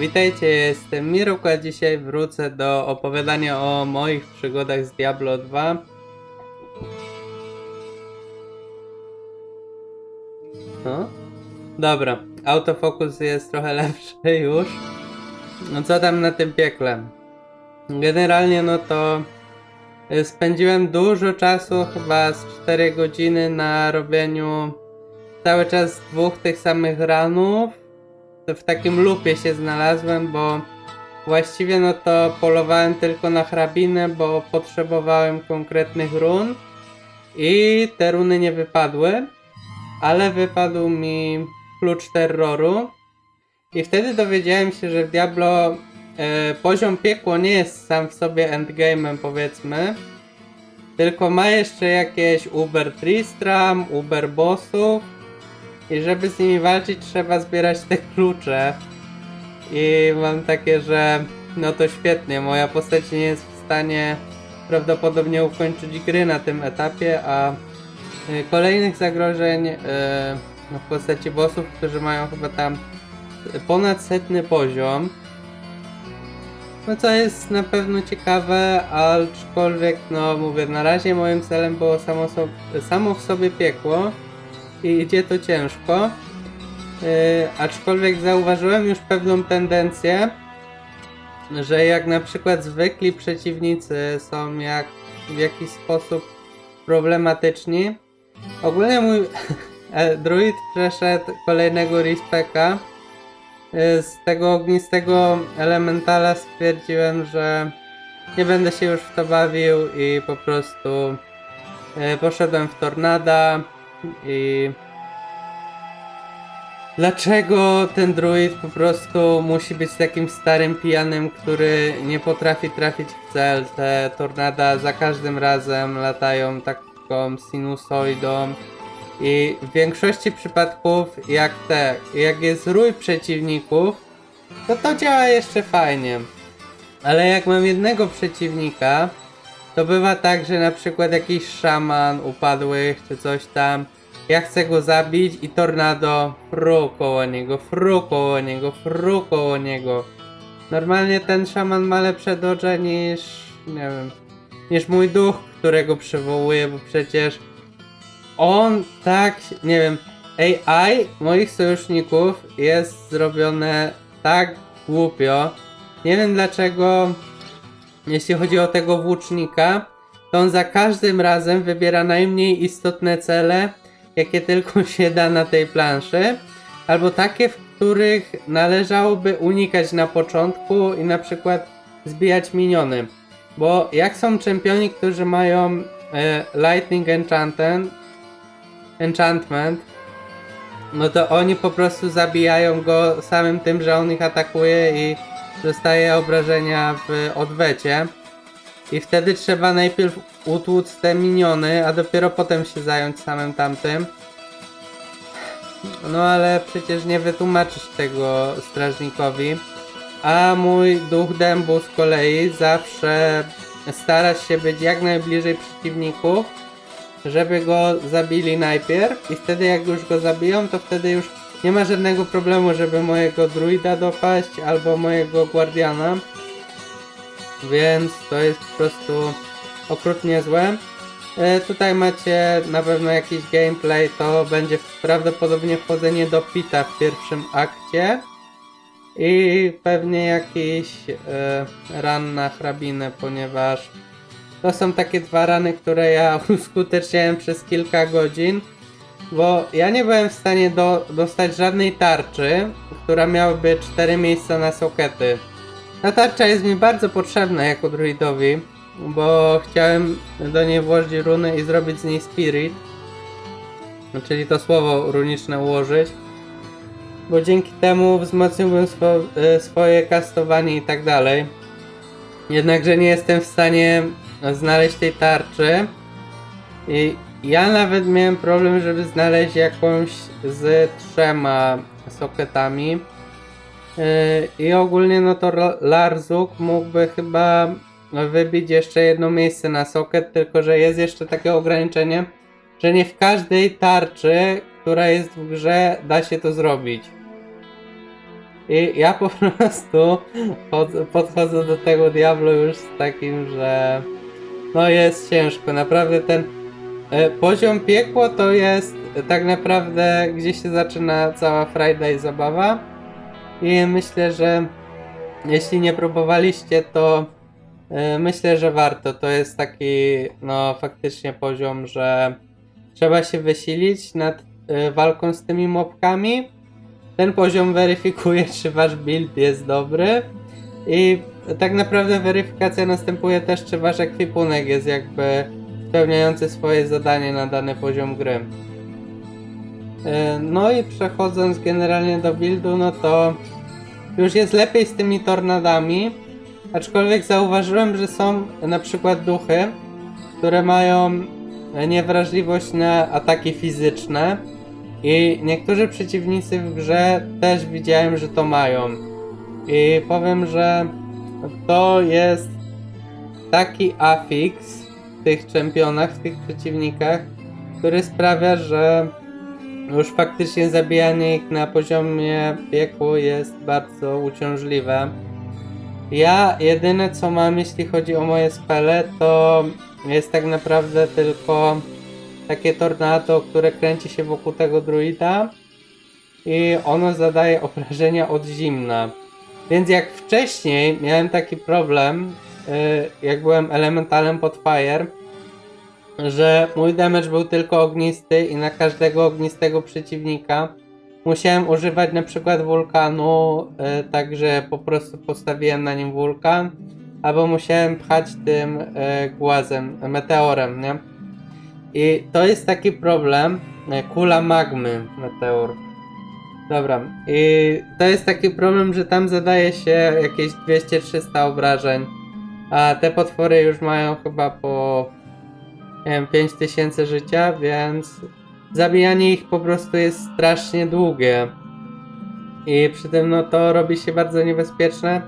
Witajcie, jestem Miruk, a dzisiaj wrócę do opowiadania o moich przygodach z Diablo 2. No, dobra, autofokus jest trochę lepszy już. No co tam na tym piekle? Generalnie no to y, spędziłem dużo czasu, chyba z 4 godziny na robieniu cały czas dwóch tych samych ranów w takim lupie się znalazłem, bo właściwie no to polowałem tylko na hrabinę, bo potrzebowałem konkretnych run i te runy nie wypadły, ale wypadł mi klucz terroru. I wtedy dowiedziałem się, że w Diablo e, poziom piekło nie jest sam w sobie endgame'em powiedzmy, tylko ma jeszcze jakieś Uber Tristram, Uber Bossów i żeby z nimi walczyć, trzeba zbierać te klucze. I mam takie, że no to świetnie, moja postać nie jest w stanie prawdopodobnie ukończyć gry na tym etapie, a y, kolejnych zagrożeń y, no w postaci bossów, którzy mają chyba tam ponad setny poziom. No co jest na pewno ciekawe, aczkolwiek no mówię, na razie moim celem było samo, so, samo w sobie piekło idzie to ciężko. Yy, aczkolwiek zauważyłem już pewną tendencję, że jak na przykład zwykli przeciwnicy są jak w jakiś sposób problematyczni. Ogólnie mój e, druid przeszedł kolejnego respeka. Yy, Z tego ognistego elementala stwierdziłem, że nie będę się już w to bawił i po prostu poszedłem w tornada i dlaczego ten druid po prostu musi być takim starym pijanym, który nie potrafi trafić w cel? Te tornada za każdym razem latają taką sinusoidą i w większości przypadków jak te, jak jest rój przeciwników, to to działa jeszcze fajnie. Ale jak mam jednego przeciwnika, to bywa tak, że na przykład jakiś szaman upadłych czy coś tam. Ja chcę go zabić i tornado fru koło niego, fru koło niego, fru koło niego. Normalnie ten szaman ma lepsze dodże niż, nie wiem, niż mój duch, którego przywołuję, bo przecież on tak, nie wiem, AI moich sojuszników jest zrobione tak głupio. Nie wiem dlaczego jeśli chodzi o tego włócznika, to on za każdym razem wybiera najmniej istotne cele, jakie tylko się da na tej planszy, albo takie, w których należałoby unikać na początku i na przykład zbijać miniony. Bo jak są czempioni, którzy mają e, Lightning Enchanted, Enchantment, no to oni po prostu zabijają go samym tym, że on ich atakuje i dostaje obrażenia w odwecie. I wtedy trzeba najpierw utłuc te miniony, a dopiero potem się zająć samym tamtym. No ale przecież nie wytłumaczysz tego strażnikowi. A mój duch dębu z kolei zawsze stara się być jak najbliżej przeciwników, żeby go zabili najpierw i wtedy jak już go zabiją, to wtedy już nie ma żadnego problemu, żeby mojego druida dopaść albo mojego guardiana. Więc to jest po prostu okrutnie złe. E, tutaj macie na pewno jakiś gameplay, to będzie prawdopodobnie wchodzenie do pita w pierwszym akcie. I pewnie jakiś e, ran na hrabinę, ponieważ to są takie dwa rany, które ja uskuteczniałem przez kilka godzin. Bo ja nie byłem w stanie do, dostać żadnej tarczy, która miałaby 4 miejsca na sokety. Ta tarcza jest mi bardzo potrzebna jako druidowi, bo chciałem do niej włożyć runy i zrobić z niej spirit. Czyli to słowo runiczne ułożyć. Bo dzięki temu wzmocniłbym swo, e, swoje kastowanie i tak dalej. Jednakże nie jestem w stanie znaleźć tej tarczy. I ja nawet miałem problem, żeby znaleźć jakąś z trzema soketami. Yy, I ogólnie no to Larzuk mógłby chyba wybić jeszcze jedno miejsce na soket, tylko że jest jeszcze takie ograniczenie, że nie w każdej tarczy, która jest w grze, da się to zrobić. I ja po prostu pod, podchodzę do tego Diablo już z takim, że no jest ciężko. Naprawdę ten poziom piekło to jest tak naprawdę gdzie się zaczyna cała frajda i zabawa. I myślę, że jeśli nie próbowaliście, to e, myślę, że warto. To jest taki, no faktycznie poziom, że trzeba się wysilić nad e, walką z tymi mobkami. Ten poziom weryfikuje, czy wasz build jest dobry. I tak naprawdę weryfikacja następuje też, czy wasz ekwipunek jest jakby spełniający swoje zadanie na dany poziom gry. E, No i przechodząc generalnie do buildu, no to już jest lepiej z tymi tornadami. Aczkolwiek zauważyłem, że są na przykład duchy, które mają niewrażliwość na ataki fizyczne. I niektórzy przeciwnicy w grze też widziałem, że to mają. I powiem, że to jest taki afix tych czempionach, w tych przeciwnikach, który sprawia, że już faktycznie zabijanie ich na poziomie piekło jest bardzo uciążliwe. Ja jedyne co mam jeśli chodzi o moje spele to jest tak naprawdę tylko takie tornado, które kręci się wokół tego druida i ono zadaje obrażenia od zimna. Więc jak wcześniej miałem taki problem, jak byłem elementalem pod fire, że mój damage był tylko ognisty i na każdego ognistego przeciwnika musiałem używać na przykład wulkanu, y, także po prostu postawiłem na nim wulkan, albo musiałem pchać tym y, głazem, meteorem, nie? I to jest taki problem, y, kula magmy, meteor. Dobra, i to jest taki problem, że tam zadaje się jakieś 200-300 obrażeń, a te potwory już mają chyba po nie wiem, 5000 życia, więc zabijanie ich po prostu jest strasznie długie. I przy tym no to robi się bardzo niebezpieczne,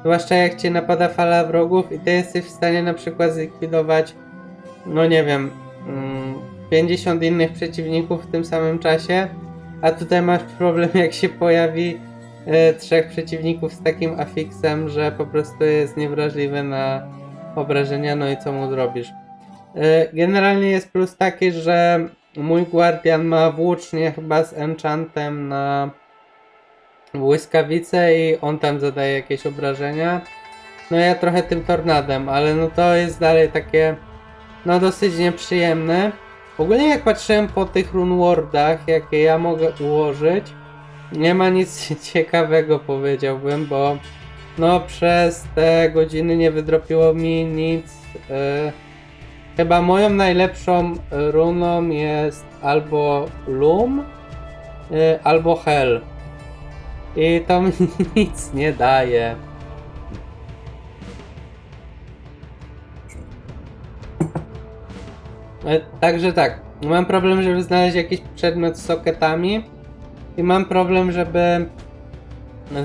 zwłaszcza jak cię napada fala wrogów i ty jesteś w stanie na przykład zlikwidować, no nie wiem, mm, 50 innych przeciwników w tym samym czasie, a tutaj masz problem jak się pojawi trzech przeciwników z takim afiksem, że po prostu jest niewrażliwy na obrażenia, no i co mu zrobisz. E, Generalnie jest plus taki, że mój guardian ma włócznie chyba z enchantem na błyskawicę i on tam zadaje jakieś obrażenia. No ja trochę tym tornadem, ale no to jest dalej takie no dosyć nieprzyjemne. Ogólnie jak patrzyłem po tych runewardach, jakie ja mogę ułożyć, nie ma nic ciekawego powiedziałbym, bo no przez te godziny nie wydropiło mi nic. e, Chyba moją najlepszą runą jest albo Loom, e, albo Hell. I to mi nic nie daje. E, Także tak, mam problem, żeby znaleźć jakiś przedmiot z soketami i mam problem, żeby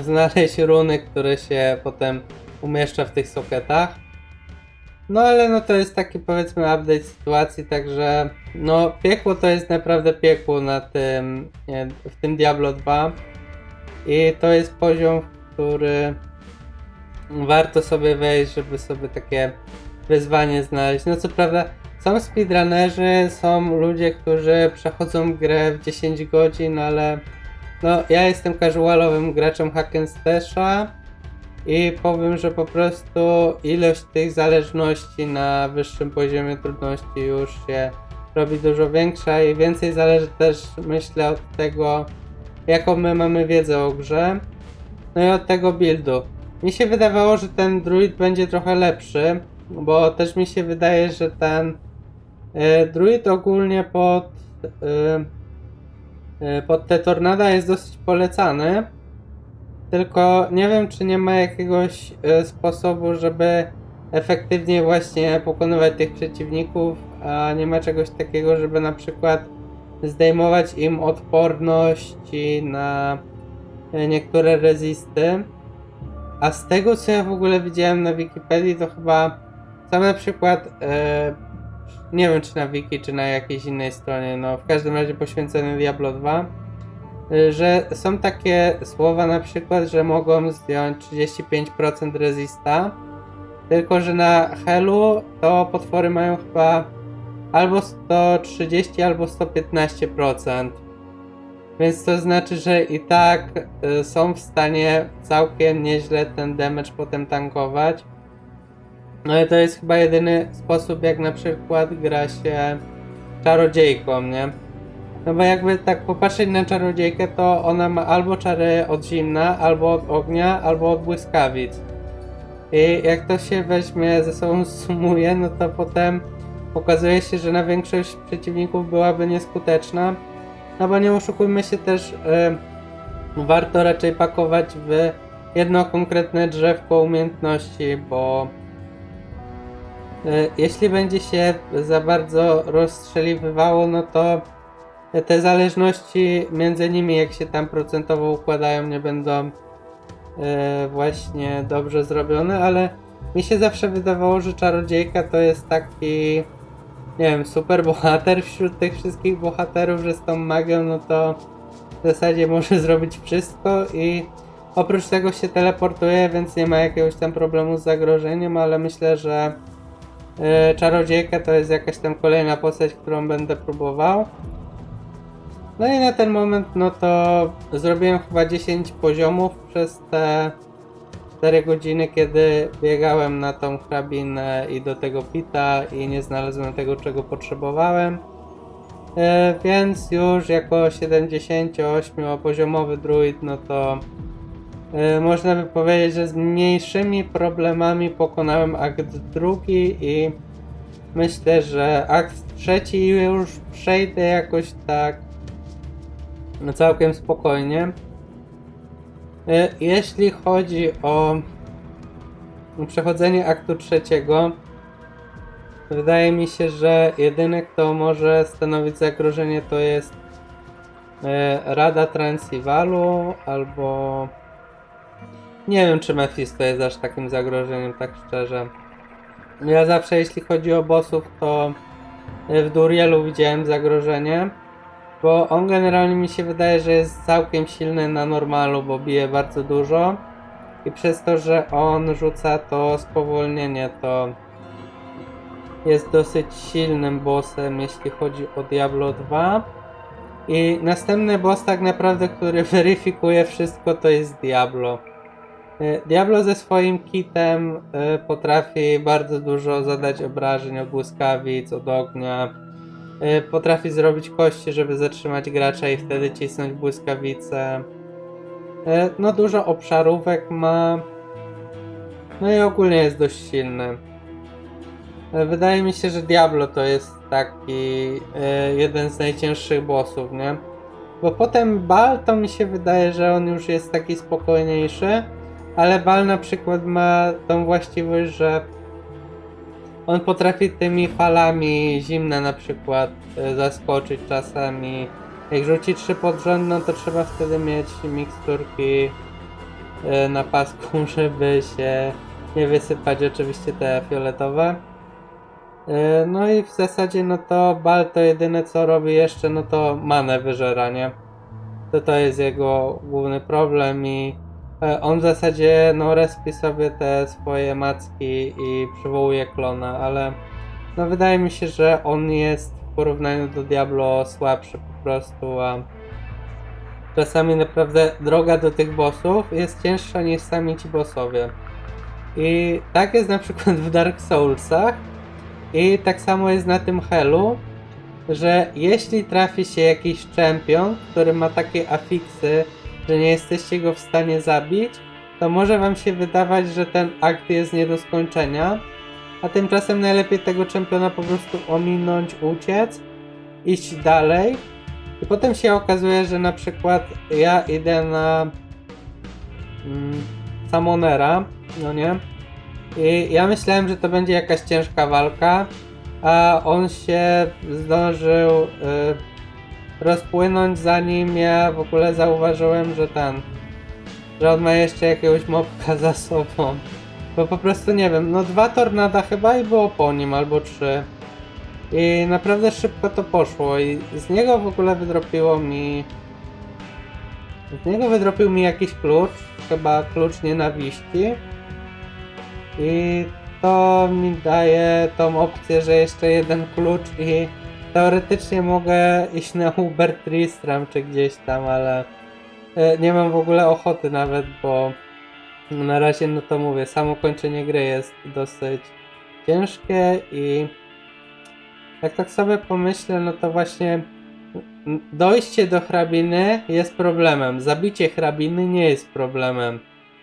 znaleźć runy, które się potem umieszcza w tych soketach. No ale no to jest taki powiedzmy update sytuacji, także no piekło to jest naprawdę piekło na tym, w tym Diablo 2 i to jest poziom, w który warto sobie wejść, żeby sobie takie wyzwanie znaleźć. No co prawda są speedrunnerzy, są ludzie, którzy przechodzą grę w 10 godzin, ale no ja jestem casualowym graczem hack i powiem, że po prostu ilość tych zależności na wyższym poziomie trudności już się robi dużo większa i więcej zależy też myślę od tego jaką my mamy wiedzę o grze no i od tego buildu. Mi się wydawało, że ten druid będzie trochę lepszy, bo też mi się wydaje, że ten e, druid ogólnie pod, e, pod te tornada jest dosyć polecany. Tylko nie wiem, czy nie ma jakiegoś e, sposobu, żeby efektywnie właśnie pokonywać tych przeciwników, a nie ma czegoś takiego, żeby na przykład zdejmować im odporności na e, niektóre rezisty. A z tego, co ja w ogóle widziałem na Wikipedii, to chyba sam na przykład, e, nie wiem czy na Wiki, czy na jakiejś innej stronie, no w każdym razie poświęcony Diablo 2, y, że są takie słowa na przykład, że mogą zdjąć 35% resista, tylko że na Helu to potwory mają chyba albo 130, albo 115%. Więc to znaczy, że i tak y, są w stanie całkiem nieźle ten damage potem tankować. No ale to jest chyba jedyny sposób, jak na przykład gra się czarodziejką, nie? No bo jakby tak popatrzeć na czarodziejkę, to ona ma albo czary od zimna, albo od ognia, albo od błyskawic. I jak to się weźmie ze sobą sumuje, no to potem okazuje się, że na większość przeciwników byłaby nieskuteczna. No bo nie oszukujmy się też, y, warto raczej pakować w jedno konkretne drzewko umiejętności, bo jeśli będzie się za bardzo rozstrzeliwywało, no to te zależności między nimi, jak się tam procentowo układają, nie będą e, właśnie dobrze zrobione, ale mi się zawsze wydawało, że czarodziejka to jest taki, nie wiem, super bohater wśród tych wszystkich bohaterów, że z tą magią, no to w zasadzie może zrobić wszystko i oprócz tego się teleportuje, więc nie ma jakiegoś tam problemu z zagrożeniem, ale myślę, że e, czarodziejka to jest jakaś tam kolejna postać, którą będę próbował. No i na ten moment, no to zrobiłem chyba 10 poziomów przez te 4 godziny, kiedy biegałem na tą hrabinę i do tego pita i nie znalazłem tego, czego potrzebowałem. E, więc już jako 78-poziomowy druid, no to można by powiedzieć, że z mniejszymi problemami pokonałem akt drugi i myślę, że akt trzeci już przejdę jakoś tak no całkiem spokojnie. E, Jeśli chodzi o przechodzenie aktu trzeciego, wydaje mi się, że jedyny, kto może stanowić zagrożenie, to jest e, Rada Transylwalu albo. Nie wiem, czy Mephisto jest aż takim zagrożeniem, tak szczerze. Ja zawsze, jeśli chodzi o bossów, to w Durielu widziałem zagrożenie. Bo on generalnie mi się wydaje, że jest całkiem silny na normalu, bo bije bardzo dużo. I przez to, że on rzuca to spowolnienie, to jest dosyć silnym bossem, jeśli chodzi o Diablo 2. I następny boss tak naprawdę, który weryfikuje wszystko, to jest Diablo. Y, Diablo ze swoim kitem y, potrafi bardzo dużo zadać obrażeń od błyskawic, od ognia, Y, Potrafi zrobić kości, żeby zatrzymać gracza i wtedy cisnąć błyskawice. No dużo obszarówek ma. No i ogólnie jest dość silny. Wydaje mi się, że Diablo to jest taki jeden z najcięższych bossów, nie? Bo potem Bal to mi się wydaje, że on już jest taki spokojniejszy, ale Bal na przykład ma tą właściwość, że on potrafi tymi falami zimne na przykład e, zaskoczyć czasami. Jak rzuci trzy pod rząd, no to trzeba wtedy mieć miksturki e, na pasku, żeby się nie wysypać oczywiście te fioletowe. E, No i w zasadzie no to Bal to jedyne co robi jeszcze no to manę wyżera, nie? To to jest jego główny problem i On w zasadzie no respi sobie te swoje macki i przywołuje klona, ale no wydaje mi się, że on jest w porównaniu do Diablo słabszy po prostu, a czasami naprawdę droga do tych bossów jest cięższa niż sami ci bossowie. I tak jest na przykład w Dark Soulsach i tak samo jest na tym Hellu, że jeśli trafi się jakiś czempion, który ma takie afiksy, że nie jesteście go w stanie zabić, to może wam się wydawać, że ten akt jest nie do skończenia, a tymczasem najlepiej tego czempiona po prostu ominąć, uciec, iść dalej. I potem się okazuje, że na przykład ja idę na mm, Samonera, no nie? I ja myślałem, że to będzie jakaś ciężka walka, a on się zdążył y, rozpłynąć zanim ja w ogóle zauważyłem, że ten, że on ma jeszcze jakiegoś mopka za sobą. Bo po prostu nie wiem, no dwa tornada chyba i było po nim, albo trzy. I naprawdę szybko to poszło i z niego w ogóle wydropiło mi Z niego wydropił mi jakiś klucz, chyba klucz nienawiści. I to mi daje tą opcję, że jeszcze jeden klucz i teoretycznie mogę iść na Uber Tristram czy gdzieś tam, ale e, nie mam w ogóle ochoty nawet, bo na razie no to mówię, samo kończenie gry jest dosyć ciężkie i jak tak sobie pomyślę, no to właśnie dojście do hrabiny jest problemem, zabicie hrabiny nie jest problemem.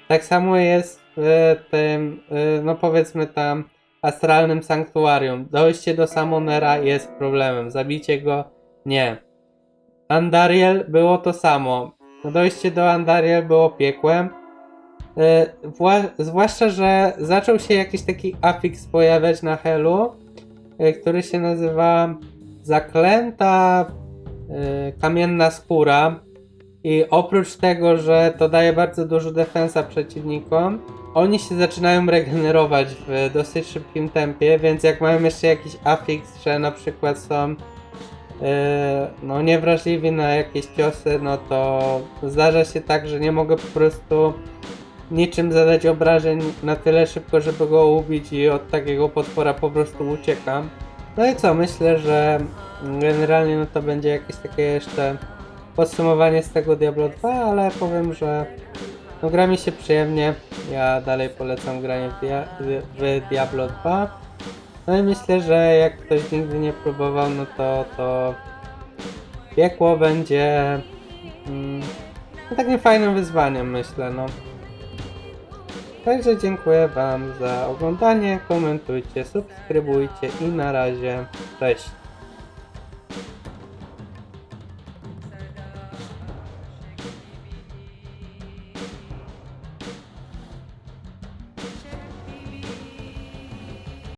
Tak samo jest w tym, y, no powiedzmy tam, astralnym sanktuarium. Dojście do Samonera jest problemem, zabicie go nie. Andariel było to samo. Dojście do Andariel było piekłem. Y, wła- zwłaszcza, że zaczął się jakiś taki afix pojawiać na Helu, y, który się nazywa Zaklęta y, Kamienna Skóra. I oprócz tego, że to daje bardzo dużo defensa przeciwnikom, oni się zaczynają regenerować w dosyć szybkim tempie, więc jak mają jeszcze jakiś affix, że na przykład są e, no niewrażliwi na jakieś ciosy, no to zdarza się tak, że nie mogę po prostu niczym zadać obrażeń na tyle szybko, żeby go ubić i od takiego potwora po prostu uciekam. No i co, myślę, że generalnie no to będzie jakieś takie jeszcze podsumowanie z tego Diablo 2, ale powiem, że no gra mi się przyjemnie. Ja dalej polecam granie w, Dia- w, Diablo 2. No i myślę, że jak ktoś nigdy nie próbował, no to to piekło będzie mm, no takim fajnym wyzwaniem, myślę, no. Także dziękuję Wam za oglądanie, komentujcie, subskrybujcie i na razie, cześć.